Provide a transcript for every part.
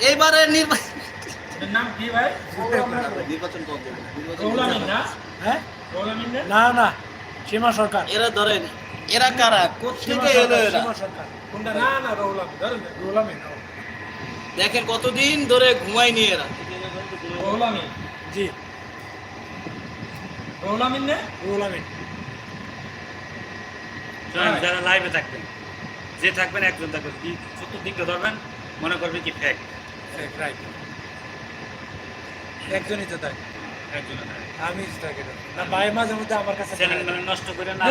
এইবারে নির্বাচন নাম কি ভাই? নির্বাচন নির্বাচন রহুল না হ্যাঁ? না না সীমা সরকার। এরা ধরেন এরা কারা? কোথেকে এলো এরা? দেখেন কতদিন ধরে ঘুমায়নি এরা। জি। রহুল আমিন না রুহুল যারা লাইভে থাকবেন যে থাকবেন একজন থাকবেন। কি চতুর্দিকে ধরবেন? মনে করবেন কি ফ্যাক রাইট একজনই তো তাই। আমি থাকি না। না ভাই মাঝে মধ্যে আমার কাছে নষ্ট করে না।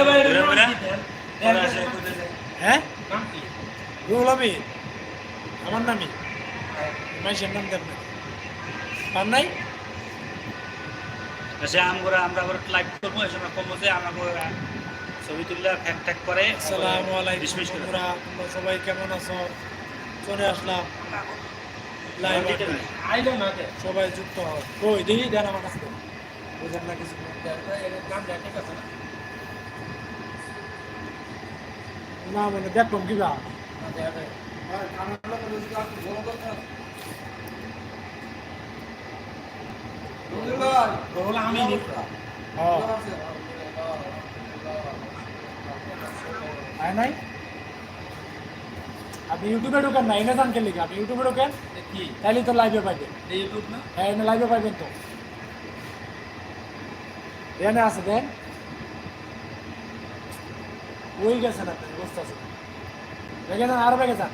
হ্যাঁ রুহুল আমিন আমার নামই। মাইসের নাম দেন না। পান নাই? সে আমরা আমরা আবার লাইভ করব এই সময় কমবো যে আমাকে ছবি তুললে ফ্যাক ট্যাক করে। আসসালামু আলাইকুম সবাই কেমন আছো? চলে আসলাম। সবাই যুক্ত হও। কই? দেখি দেন আমার কাছে। দেন। বুঝেন না কিছু এর নাম দেখ ঠিক আছে না? না মানে দেখলাম কি না হ্যাঁ। নাই? আপনি ইউটিউবে ঢোকেন না? এনে জানকে লিখে। আপনি ইউটিউবে ঢোকেন? তাহলে তো লাইভে পাইবেন এই না? হ্যাঁ এনে লাইভে পাইবেন তো। এনে আছে দেন ওই গেছেন আপনি বুঝতে আছেন বেগে যান আরও বেগে যান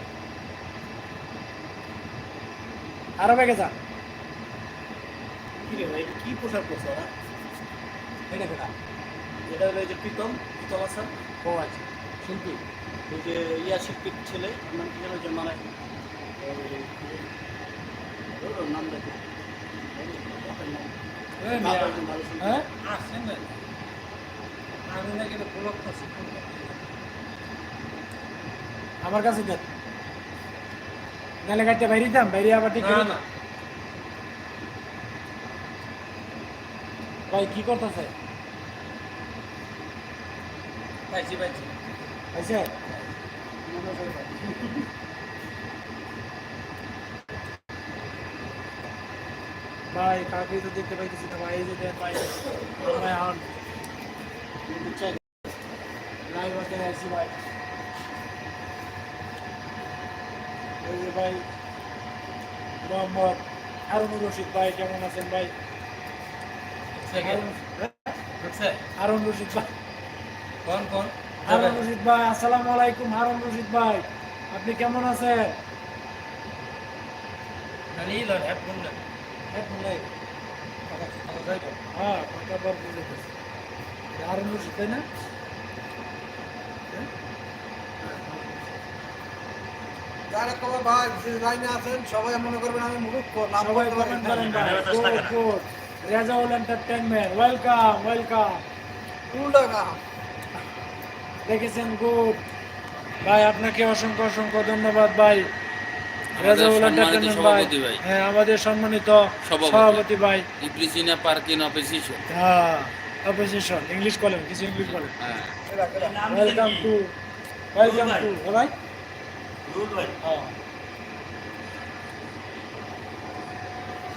আরও বেগে যান কি পোশাক করছে ওরা? এটা কেটা? এটা হলো এই যে প্রীতম প্রীতম আসান ও আচ্ছা। শিল্পী। ওই যে ইয়া শিল্পীর ছেলে নাম কি যেন যে মানে আমার কাছে দেন। গাড়িটা বাইরে দাম বাইরে আবার ঠিক না ভাই কি করতেছে? পাইছি পাইছি। আইছে ভাই কাকে তো দেখতে পাইতেছি না ভাই এই যে ভাই ভাই হন লাইভ হতে আইছি ভাই। এই যে ভাই মোহাম্মদ হারুনুর রশিদ ভাই কেমন আছেন ভাই? হারুন- রশিদ ভাই। কোন কোন? হারুন রশিদ ভাই আসসালামু আলাইকুম হারুন রশিদ ভাই। আপনি কেমন আছেন? নালি লন হ্যাপ হ্যাঁ রশিদ তাই না ভাই আছেন সবাই মনে করবেন আমি এন্টারটেইনমেন্ট ওয়েলকাম ওয়েলকাম দেখেছেন গুড ভাই আপনাকে অসংখ্য অসংখ্য ধন্যবাদ ভাই ভাই। হ্যাঁ আমাদের সম্মানিত সভাপতি। ভাই। ইপ্রিসিনা পার্কিং অপোজিশন হ্যাঁ অপোজিশন ইংলিশ বলেন কিছু ইংলিশ বলেন। হ্যাঁ ওয়েলকাম টু ওয়েলকাম টু ভাই রুল ভাই। হ্যাঁ।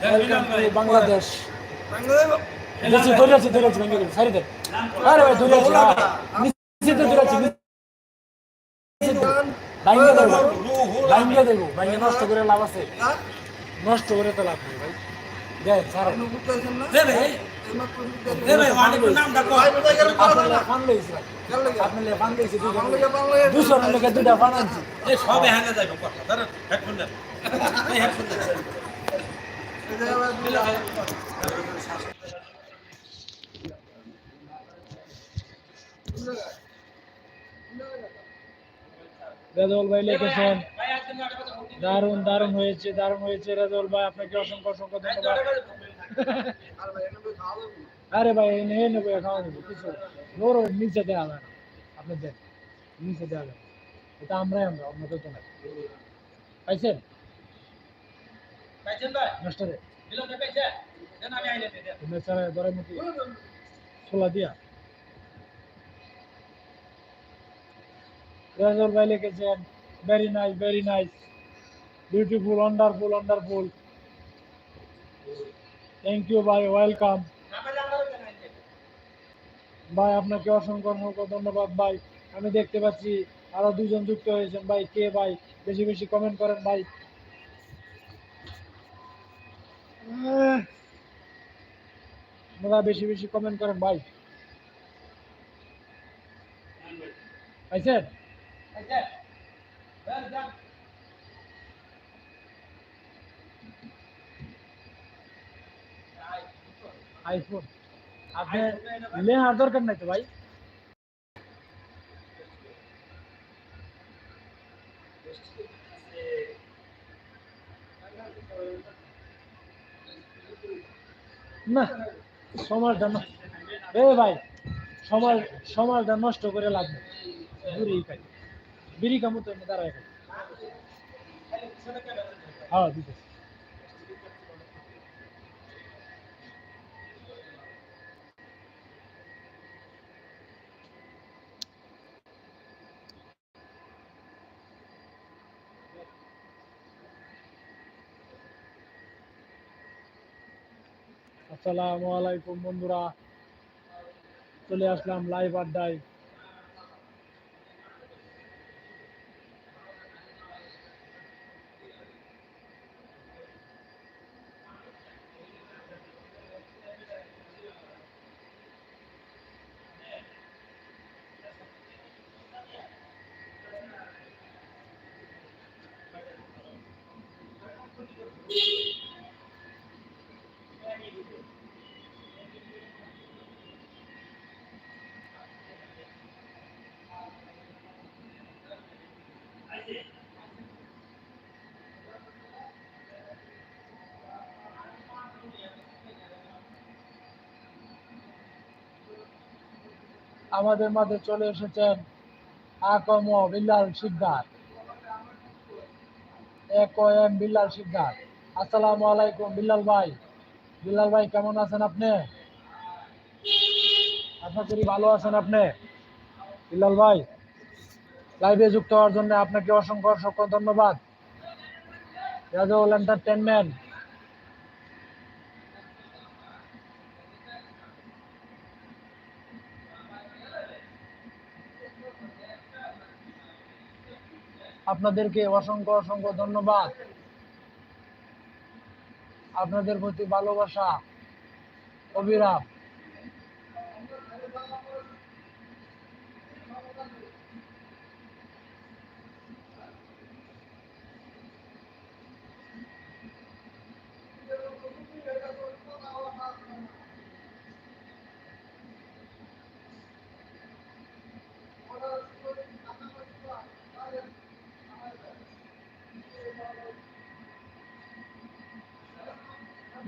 Welcome two Bangladesh. বাংলাদেশ ধরে আছে ধরে আছে ভেঙে সারি দেন। আরে ভাই ধরে আছে। হ্যাঁ। নিচে তো ধরে আছে নিচে ভাঙিয়ে ভাঙিয়ে দেবো ভাঙিয়ে নষ্ট করে লাভ আছে। নষ্ট করে তো লাভ নেই ভাই। দেখ দুশো আনছি। কথা হেডফোন হেডফোন ভাই লিখেছেন দারুণ দারুণ হয়েছে দারুণ হয়েছে রেজল ভাই আপনাকে অসংখ্য অসংখ্য ধন্যবাদ। আরে ভাই নিয়ে নেব খাওয়া নেব কিছু নোর নিচে দেওয়া হবে না। আপনি দেন নিচে দেওয়া যাবে এটা আমরাই আমরা অন্য কেউ তো না পাইছেন? ধরে মুখি খোলা দিয়া। রেজল ভাই লিখেছেন very nice very nice beautiful wonderful wonderful thank you ভাই ওয়েলকাম ভাই আপনাকে অসংখ্য অসংখ্য ধন্যবাদ ভাই আমি দেখতে পাচ্ছি আরও দুজন যুক্ত হয়েছেন ভাই কে ভাই বেশি বেশি কমেন্ট করেন ভাই আপনারা বেশি বেশি কমেন্ট করেন ভাই পাইছেন? আইফোন। আপনি লেহার দরকার নাই তো ভাই? না, সমাজটা ন- এ ভাই, সমাজ সমাজটা নষ্ট করে লাগবে দূরে খাই। বিড়ি দাঁড়ায় খাই। হ্যাঁ দিতেছি আসসালামু আলাইকুম বন্ধুরা চলে আসলাম লাইভ আড্ডায় আমাদের মাঝে চলে এসেছেন আকম বিল্লাল শিকদার। এক এম বিল্লাল শিকদার। আসসালামু আলাইকুম বিল্লাল ভাই। বিল্লাল ভাই, কেমন আছেন আপনি? আশা করি ভালো আছেন আপনি। বিল্লাল ভাই লাইভে যুক্ত হওয়ার জন্য আপনাকে অসংখ্য অসংখ্য ধন্যবাদ। এন্টারটেনমেন্ট আপনাদেরকে অসংখ্য অসংখ্য ধন্যবাদ। আপনাদের প্রতি ভালোবাসা অবিরাম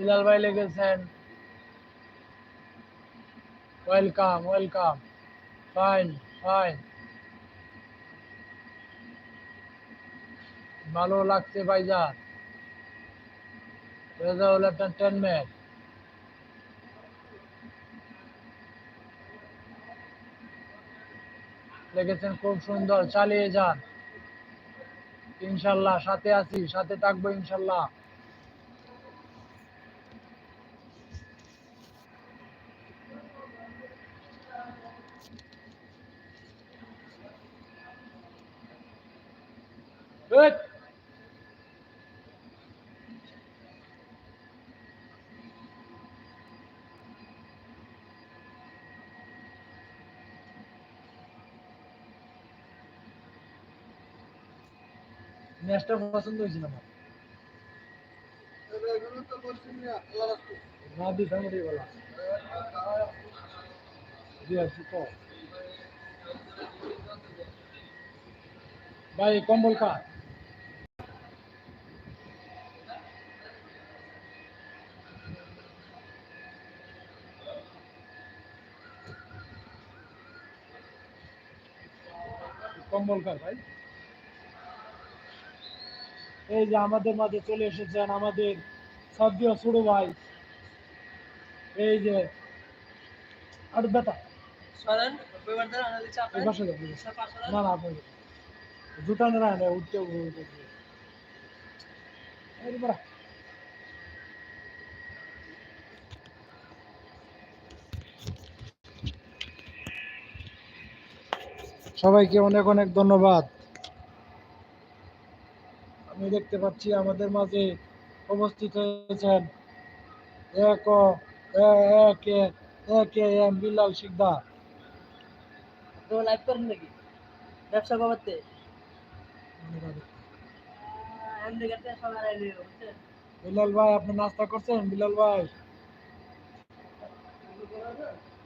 বিলাল ভাই লেগেছেন ওয়েলকাম ওয়েলকাম ফাইন ফাইন ভালো লাগছে ভাইজান। রেজাউল এন্টারটেনমেন্ট লেগেছেন খুব সুন্দর, চালিয়ে যান। ইনশাল্লাহ, সাথে আছি, সাথে থাকব ইনশাল্লাহ। ম্যাচটা পছন্দ হয়েছিল আমার। দি ফ্যামিলি বলা। ভাই কম্বল কার কম্বল ভাই। এই যে আমাদের মাঝে চলে এসেছেন আমাদের সদ্য ছোট ভাই। এই যে আর বেটা। না না জুটানো উঠতে উঠতে এই বাড়া। সবাইকে অনেক অনেক ধন্যবাদ। আমি দেখতে পাচ্ছি আমাদের মাঝে উপস্থিত হয়েছেন এক এম বিলাল শিকদার। লাইভ করেন নাকি? ব্যবসা করতে হ্যান্ডিক্যাপে সবার আইডি বুঝছেন? বিলাল ভাই আপনি নাস্তা করছেন? বিলাল ভাই।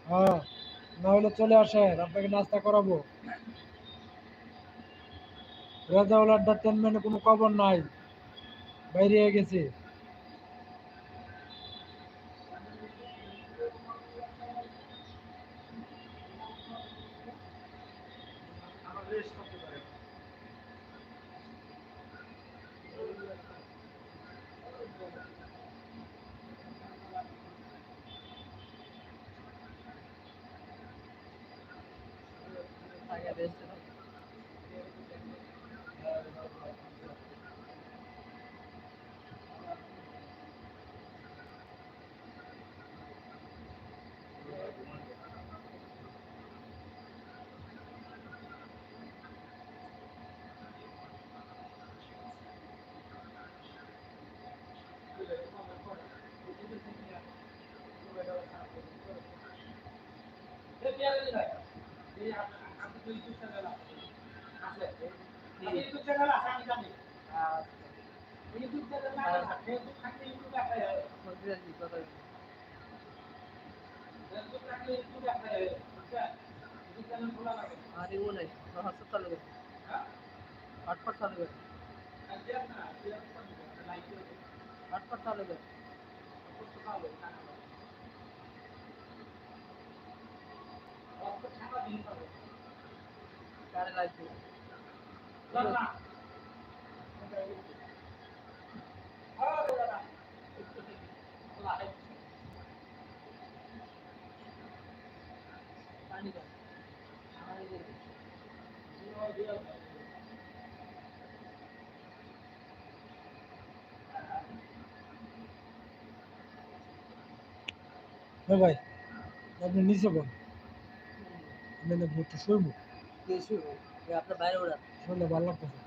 হ্যাঁ না হলে চলে আসেন আপনাকে নাস্তা করাবো। রেজাউল এন্টারটেনমেন্টে কোনো খবর নাই। বাইরে গেছে। হাসপাতাল চালু করে হটপট চালু করে হটপট চালু ভাই আপনি নিচে বল আমি না একটু শুইবো। কিছু আপনার বাইরে ওড়া শরীরটা ভালো লাগতেছে।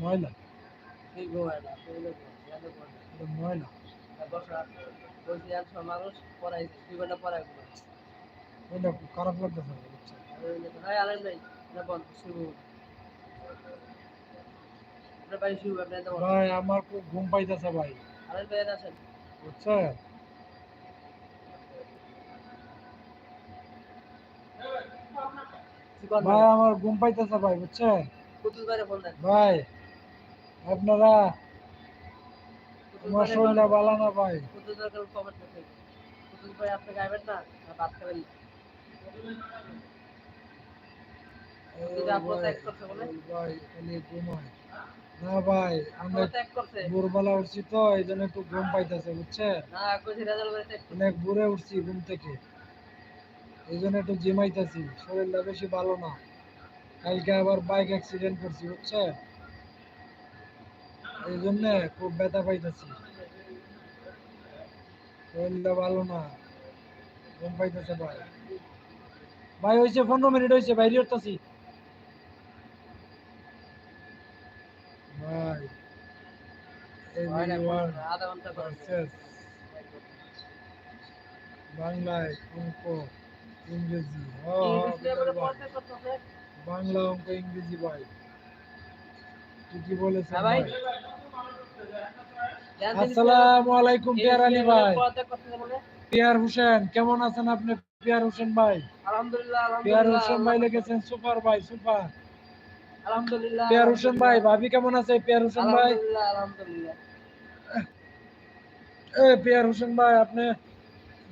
ময়লা? ময়লা। মানুষ পড়াইছে দুই ঘণ্টা পড়াই খারাপ লাগতেছে? ভাই আলেন ভাই। ভাই আমার খুব ঘুম পাইতেছে ভাই। আলেন ভাই আছেন? বুঝছেন? ভাই আমার ঘুম পাইতেছে ভাই বুঝছেন? দেন ভাই আপনারা আমার শরীরটা ভালো না ভাই? আপনি গাইবেন না? খাবেন? ভাই আমরা ভোরবেলা উঠছি তো এই জন্য একটু ঘুম পাইতেছে অনেক ভোরে উঠছি ঘুম থেকে। এই জন্য একটু জিমাইতেছি শরীরটা বেশি ভালো না। কালকে আবার বাইক অ্যাক্সিডেন্ট করছি বুঝছেন এই জন্য খুব ব্যথা পাইতেছি। শরীরটা ভালো না ঘুম পাইতেছে ভাই। ভাই হয়েছে পনেরো মিনিট হয়েছে বাইরে উঠতেছি ভাই বাংলায় অঙ্ক ইংরেজি। হ, হ, ইংলিশে বিলাল বলে। অঙ্ক ইংরেজি ভাই। ঠিকই বলেছেন হ্যাঁ ভাই। আসসালামু আলাইকুম পিয়ার আলী ভাই। পিয়ার হোসেন কেমন আছেন আপনি পিয়ার হোসেন ভাই? আলহামদুলিল্লাহ পিয়ার হোসেন ভাই লিখেছেন সুপার ভাই সুপার। আলহামদুলিল্লাহ পিয়ার হোসেন ভাই ভাবি কেমন আছে পিয়ার হোসেন ভাই? আলহামদুলিল্লাহ আলহামদুলিল্লাহ। এ পিয়ার হোসেন ভাই আপনি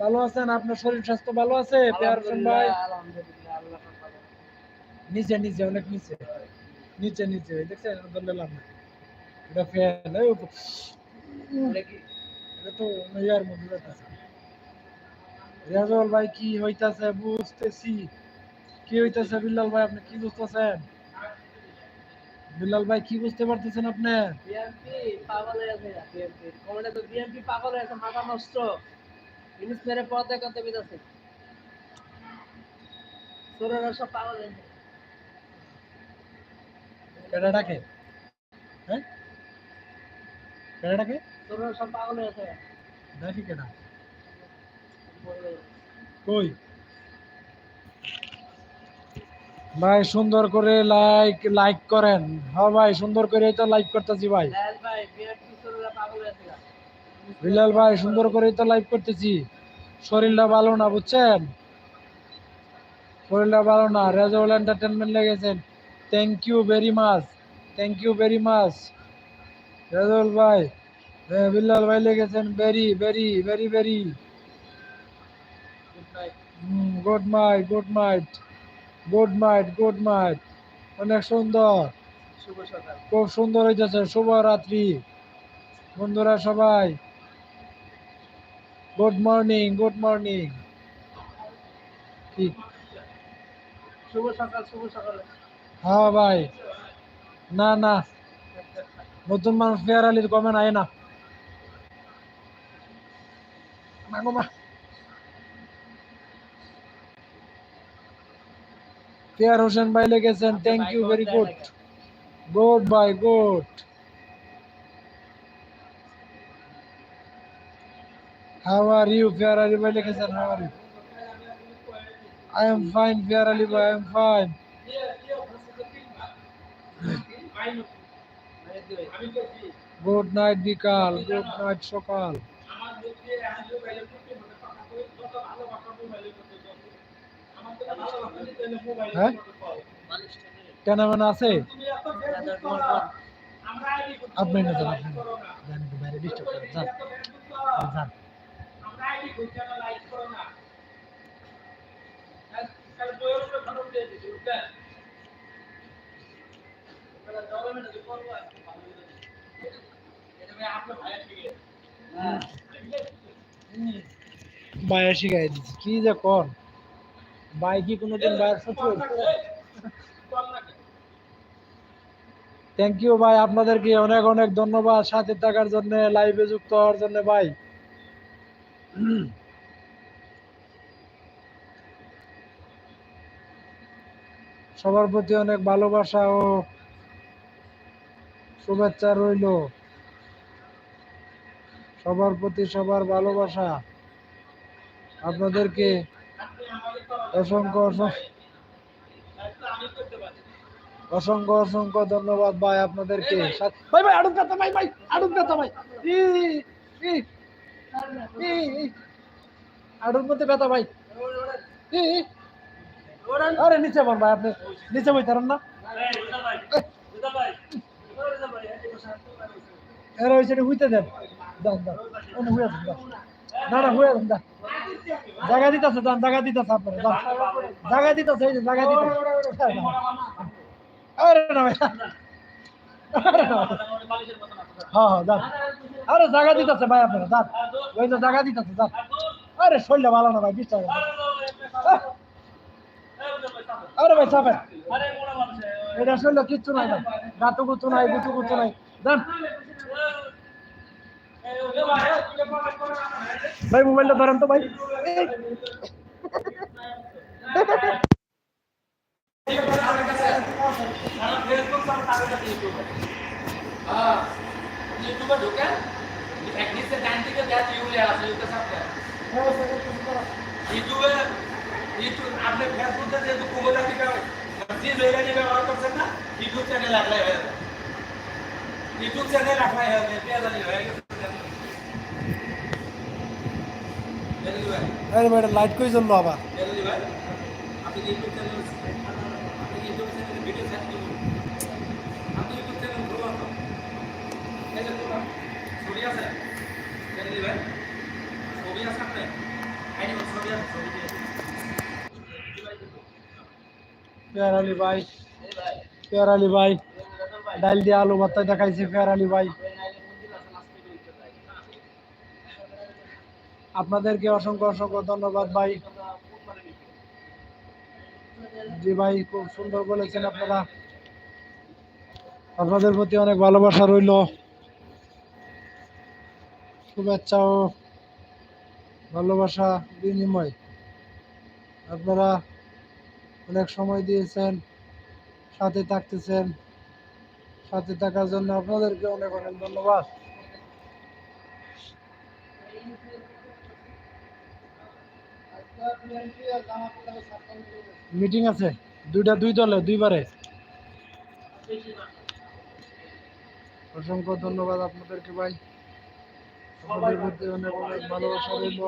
ভালো আছেন? আপনার শরীর স্বাস্থ্য ভালো আছে? পিয়ার হোসেন ভাই। নিচে নিচে অনেক নিচে। নিচে নিচে দেখছেন? এটা ধরলে লাভ নাই। এটা ফ্যান এই উপর। বলে কি? এটা তো ইয়ার মধ্যে যাইতেছে রিয়াজল ভাই কি হইতাছে বুঝতেছি। কি হইতাছে বিল্লাল ভাই আপনি কি বুঝতেছেন? বিলাল ভাই কি বুঝতে পারতেছেন আপনি? বিএমপি পাগল হয়ে আছে বিএমপি কমেন্টে তো বিএমপি পাগল হয়ে আছে মাথা নষ্ট। জিনিস মেরে সব পাগল কেডা ডাকে হ্যাঁ? কেডা ডাকে ছোটরা সব পাগল হয়ে আছে ডাকি কেডা কই? ভাই সুন্দর করে লাইক লাইক করেন। হ্যাঁ ভাই সুন্দর করে তো লাইক করতেছি ভাই। ভাই পাগল হয়ে আছে বিলাল ভাই সুন্দর করে তো লাইভ করতেছি। শরীরটা ভালো না বুঝছেন? শরীরটা ভালো না Rezaul entertainment লেগেছেন thank you very much thank you very much Rezaul ভাই হ্যাঁ বিল্লাল ভাই লেগেছেন very very very very good night good night good night good night অনেক সুন্দর। খুব সুন্দর হইতেছে শুভরাত্রি। বন্ধুরা সবাই। গুড মর্নিং গুড মর্নিং কি শুভ সকাল শুভ সকাল। হ্যাঁ ভাই। না না। নতুন মানুষ ফেয়ার আলির কমে নাই না। মা। ফেয়ার হোসেন ভাই লেগেছেন। Thank you very good good bye good how are you Fayer Ali ভাই লিখেছেন how are you I am fine Fayer Ali ভাই I am fine good night বিকাল গুড নাইট সকাল হ্যাঁ কেন আছে আপনি না যান না। যান বাইরে শিখাই দিচ্ছি কি যে কর ভাই কি কোনোদিন শত্রু থ্যাংক ইউ ভাই আপনাদেরকে অনেক অনেক ধন্যবাদ সাথে থাকার জন্য লাইভে যুক্ত হওয়ার জন্য ভাই। সবার প্রতি অনেক ভালোবাসা ও শুভেচ্ছা রইল। সবার প্রতি সবার ভালোবাসা। আপনাদেরকে অসংখ্য অসংখ্য অসংখ্য ধন্যবাদ ভাই আপনাদেরকে। ভাই ভাই দাতা ভাই ভাই দাতা ভাই। আড়ুর মধ্যে ব্যথা ভাই। আরে, নিচে বল ভাই আপনি। নিচে বইতারেন না। এর ওই দেন। না না হুয়ে দেন জায়গা দিতেছে দান জায়গা দিতেছে আপনারা দান জায়গা দিতেছে, এই আরে না ভাই। হ্যাঁ হ্যাঁ আরে, জায়গা দিতেছে ভাই আপনারা ওই যে জায়গা দিতেছে দান আরে শরীরটা ভালো না ভাই করেন। আহ! আরে ভাই চাপেন। এটা শরীর কিচ্ছু নাই ভাই। গাতু গুতু নাই গুতু গুতু নাই। দান ভাই মোবাইলটা ধরেন তো ভাই। ঢুকে নিচে ডান দিকে দেখ ইউরিয়া আছে ইউকে সাথে ইউটিউবে ইউটিউব আপনি ফেসবুকে যেহেতু কুমোদা টিকা যে জায়গায় ব্যবহার করছেন না ইউটিউব চ্যানেল অ্যাপ্লাই হয়ে যাবে ইউটিউব চ্যানেল অ্যাপ্লাই হয়ে যাবে পেয়াদালি হয়ে গেছে দেখালি ভাই আরে ভাই লাইট কই জন্য আবার দেখালি ভাই আপনি ইউটিউব চ্যানেল আপনি ইউটিউব চ্যানেলে ভিডিও সার্চ করুন আপনি ইউটিউব চ্যানেল খুলুন এই যে খুলুন ছবি আছে? ছবি আছে ছবি ভাই ডাল দিয়ে আলী ভাই। আপনাদেরকে অসংখ্য অসংখ্য ধন্যবাদ ভাই। জি ভাই, খুব সুন্দর বলেছেন আপনারা। আপনাদের প্রতি অনেক ভালোবাসা রইল। শুভেচ্ছা ও ভালোবাসা বিনিময়। আপনারা অনেক সময় দিয়েছেন, সাথে থাকতেছেন, সাথে থাকার জন্য আপনাদেরকে অনেক অনেক ধন্যবাদ। মিটিং আছে, দুইটা, দুই দলে, দুইবারে। অসংখ্য ধন্যবাদ আপনাদেরকে ভাই। আপনাদের প্রতি অনেক অনেক ভালোবাসা রইল।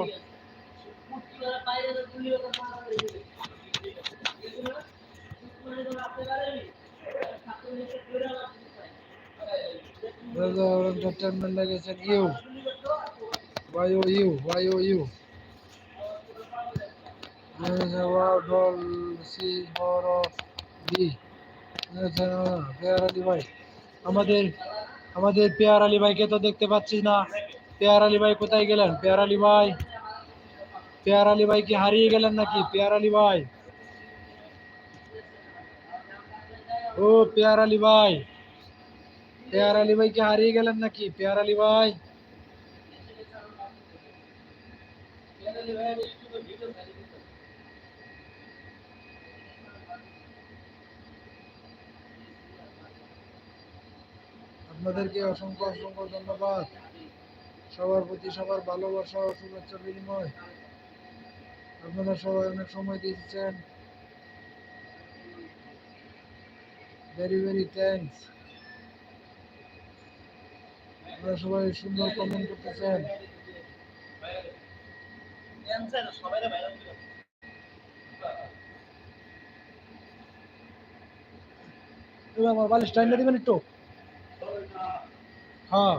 ও ইউ ডল সি বর ডি পেয়ার আলী ভাই আমাদের আমাদের পেয়ার আলী ভাইকে তো দেখতে পাচ্ছি না। পেয়ার আলী ভাই কোথায় গেলেন পেয়ার আলী ভাই পেয়ার আলী ভাই কি হারিয়ে গেলেন নাকি পেয়ার আলী ভাই ও পেয়ার আলী ভাই পেয়ার আলী ভাই কি হারিয়ে গেলেন নাকি পেয়ার আলী ভাই আপনাদেরকে অসংখ্য অসংখ্য ধন্যবাদ সবার প্রতি সবার ভালোবাসা ও শুভেচ্ছা বিনিময়। আপনারা সবাই অনেক সময় দিয়েছেন ভেরি ভেরি থ্যাংকস আপনারা সবাই সুন্দর কমেন্ট করতেছেন। আমার বালিশ টাইমটা দিবেন একটু। হ্যাঁ।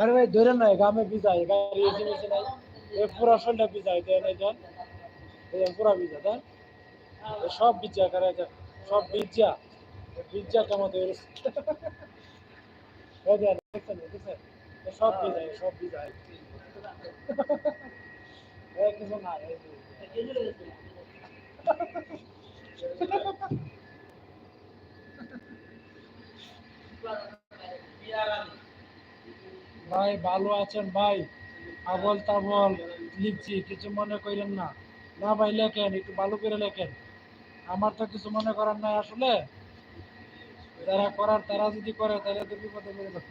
আরে ভাই ধরে নাই গামে ভিজাই গাড়ি এসে মেসে নাই। এই পুরা শরীরটা ভিজাই দেয় নাই দেন। এই পুরা ভিজা এই সব ভিজা করে সব ভিজা ভিজা দেখছেন সব ভিজাই সব ভিজাই কিছু না। ভাই, ভালো আছেন ভাই? আবল তাবল লিখছি, কিছু মনে করেন না। না ভাই, লেখেন, একটু ভালো করে লেখেন। আমার তো কিছু মনে করার নাই আসলে। যারা করার, তারা যদি করে, তাহলে তো বিপদে পড়ে যাবে।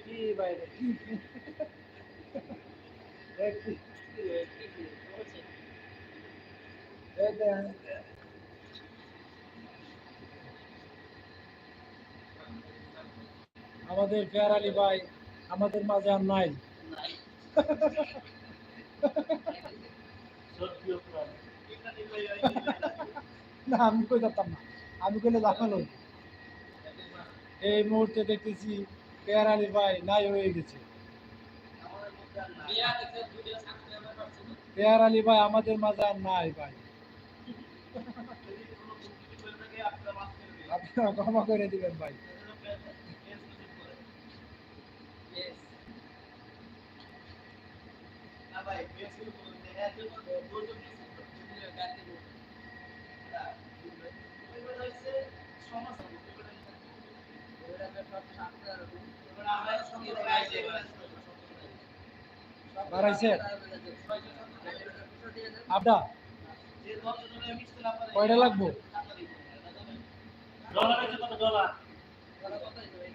কি আমাদের পেয়ার আলী ভাই আমাদের মাঝে আর নাই। না, আমি কই যেতাম না। আমি কইলে হই এই মুহূর্তে দেখতেছি পেয়ার আলী ভাই নাই হয়ে গেছে। পেয়ার আলী ভাই আমাদের মাঝে আর নাই ভাই। আপ- ক্ষমা করে দিবেন ভাই Yes. না ভাই, পেন্সিল করুন, এর জন্য দুটো পেন্সিল করুন, দুটো গাড়ি করুন। না, ওইগুলো হচ্ছে সমস্যা, ওইগুলো হচ্ছে- ওইগুলো ব্যাপার আপনার, ওইগুলো আমরা সঙ্গে রাখছি, এগুলো সব- বাড়াইছে? পারে, কয়টা লাগবো? ডলার কত ডলার ধরা কথাই তো এই।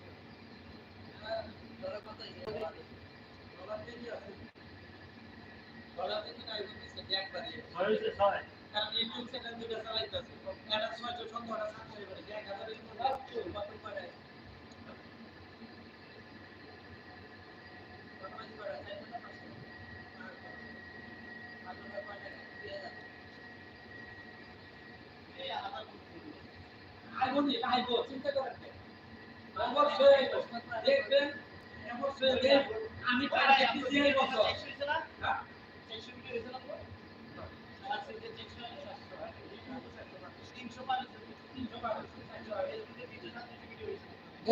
হ্যাঁ, ধরা কথাই তো। ধরা দেরি আছে। ধরা দেখি না, এই জিনিসটা একবারে। ছয় হচ্ছে ছয় কারণ ইউটিউব চ্যানেল দুটো চালাইতেছে। একটা ছয়শো সন্ধ্যাটা সাতটায় করে, এক হাজারের উপর বাড়ছে, কত করে? কত বেশি করে? চারশো না পাঁচশো? পাঁচশো টাকা কয় টাকা? দুই হাজার। এই আলাদা করতে হবে। আইবো নি, আইবো, চিন্তা করেন না। অবশ্যই আইবো। দেখবেন, আমি বছর।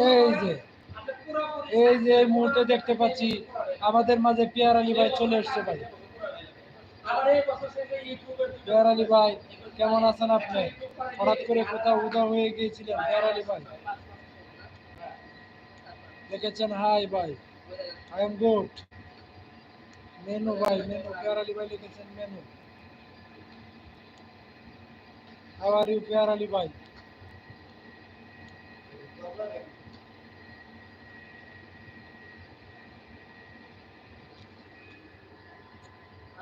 এই যে এই যে মুহূর্তে দেখতে পাচ্ছি, আমাদের মাঝে পিয়ার আলী ভাই চলে এসছে ভাই। পিয়ার আলী ভাই, কেমন আছেন আপনি? হঠাৎ করে কোথাও উদা হয়ে গিয়েছিলেন, পিয়ার আলী ভাই? দেখেছেন? হাই ভাই আই এম গুড মেনু ভাই মেনু পিয়ার আলী ভাই লিখেছেন menu how are you Pyar Ali ভাই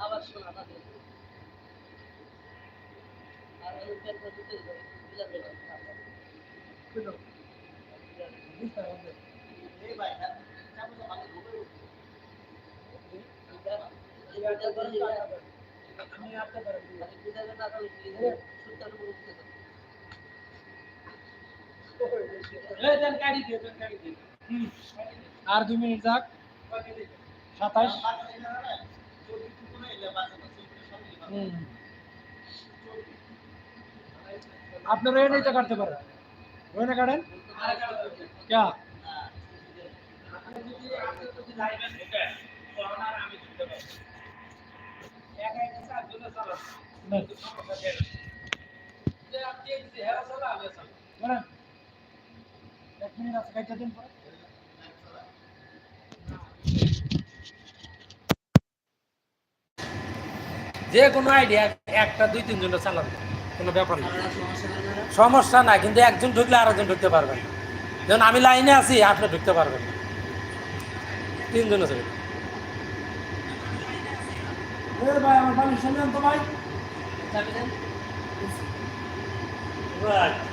আবার শোনা আর দুই মিনিট যাক। সাতাশ। হুম। আপনারা এ নিতে কাটতে পারেন। ওখানে কাটেন? ক্যা যে কোনো আইডিয়া একটা, দুই, তিনজনে চালাবে কোনো ব্যাপার না। সমস্যা না কিন্তু একজন ঢুকলে আরেকজন ঢুকতে পারবেন যেমন আমি লাইনে আছি, আপনি ঢুকতে পারবেন তিনজন আছে। এ ভাই আমার বাড়ির শুনলেন তো ভাই। Right.